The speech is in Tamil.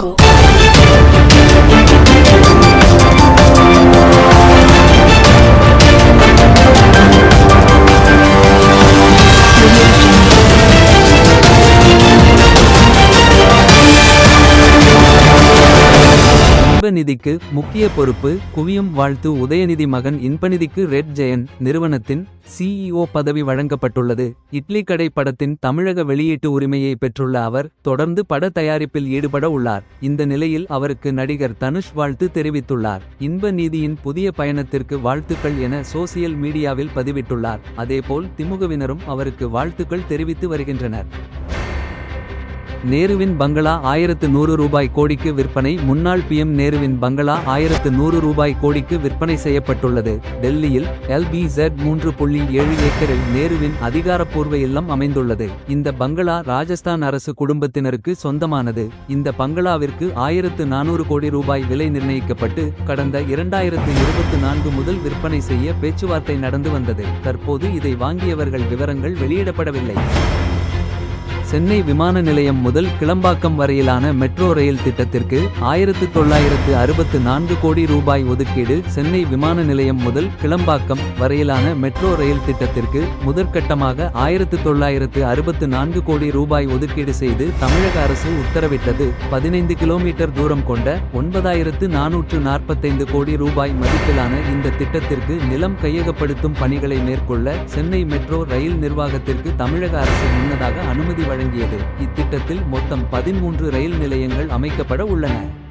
Jungle. இன்பநிதிக்கு முக்கிய பொறுப்பு குவியும் வாழ்த்து உதயநிதி மகன் இன்பநிதிக்கு ரெட் ஜெயன் நிறுவனத்தின் சிஇஓ பதவி வழங்கப்பட்டுள்ளது. இட்லி கடை படத்தின் தமிழக வெளியீட்டு உரிமையை பெற்றுள்ள அவர் தொடர்ந்து பட தயாரிப்பில் ஈடுபட உள்ளார். இந்த நிலையில் அவருக்கு நடிகர் தனுஷ் வாழ்த்து தெரிவித்துள்ளார். இன்ப நீதியின் புதிய பயணத்திற்கு வாழ்த்துக்கள் என சோசியல் மீடியாவில் பதிவிட்டுள்ளார். அதேபோல் திமுகவினரும் அவருக்கு வாழ்த்துக்கள் தெரிவித்து வருகின்றனர். நேருவின் பங்களா ஆயிரத்து நூறு ரூபாய் கோடிக்கு விற்பனை. முன்னாள் பிஎம் நேருவின் பங்களா ஆயிரத்து நூறு ரூபாய் கோடிக்கு விற்பனை செய்யப்பட்டுள்ளது. டெல்லியில் எல்பிசெட் மூன்று புள்ளி ஏழு ஏக்கரில் நேருவின் அதிகாரப்பூர்வ இல்லம் அமைந்துள்ளது. இந்த பங்களா ராஜஸ்தான் அரசு குடும்பத்தினருக்கு சொந்தமானது. இந்த பங்களாவிற்கு ஆயிரத்து நானூறு கோடி ரூபாய் விலை நிர்ணயிக்கப்பட்டு கடந்த இரண்டாயிரத்து இருபத்து நான்கு முதல் விற்பனை செய்ய பேச்சுவார்த்தை நடந்து வந்தது. தற்போது இதை வாங்கியவர்கள் விவரங்கள் வெளியிடப்படவில்லை. சென்னை விமான நிலையம் முதல் கிளம்பாக்கம் வரையிலான மெட்ரோ ரயில் திட்டத்திற்கு ஆயிரத்து தொள்ளாயிரத்து அறுபத்து நான்கு கோடி ரூபாய் ஒதுக்கீடு சென்னை விமான நிலையம் முதல் கிளம்பாக்கம் வரையிலான மெட்ரோ ரயில் திட்டத்திற்கு முதற்கட்டமாக ஆயிரத்து தொள்ளாயிரத்து அறுபத்து நான்கு கோடி ரூபாய் ஒதுக்கீடு செய்து தமிழக அரசு உத்தரவிட்டது. பதினைந்து கிலோமீட்டர் தூரம் கொண்ட ஒன்பதாயிரத்து நானூற்று நாற்பத்தைந்து கோடி ரூபாய் மதிப்பிலான இந்த திட்டத்திற்கு நிலம் கையகப்படுத்தும் பணிகளை மேற்கொள்ள சென்னை மெட்ரோ ரயில் நிர்வாகத்திற்கு தமிழக அரசு முன்னதாக அனுமதி வழங்கியது. இத்திட்டத்தில் மொத்தம் பதிமூன்று ரயில் நிலையங்கள் அமைக்கப்பட உள்ளன.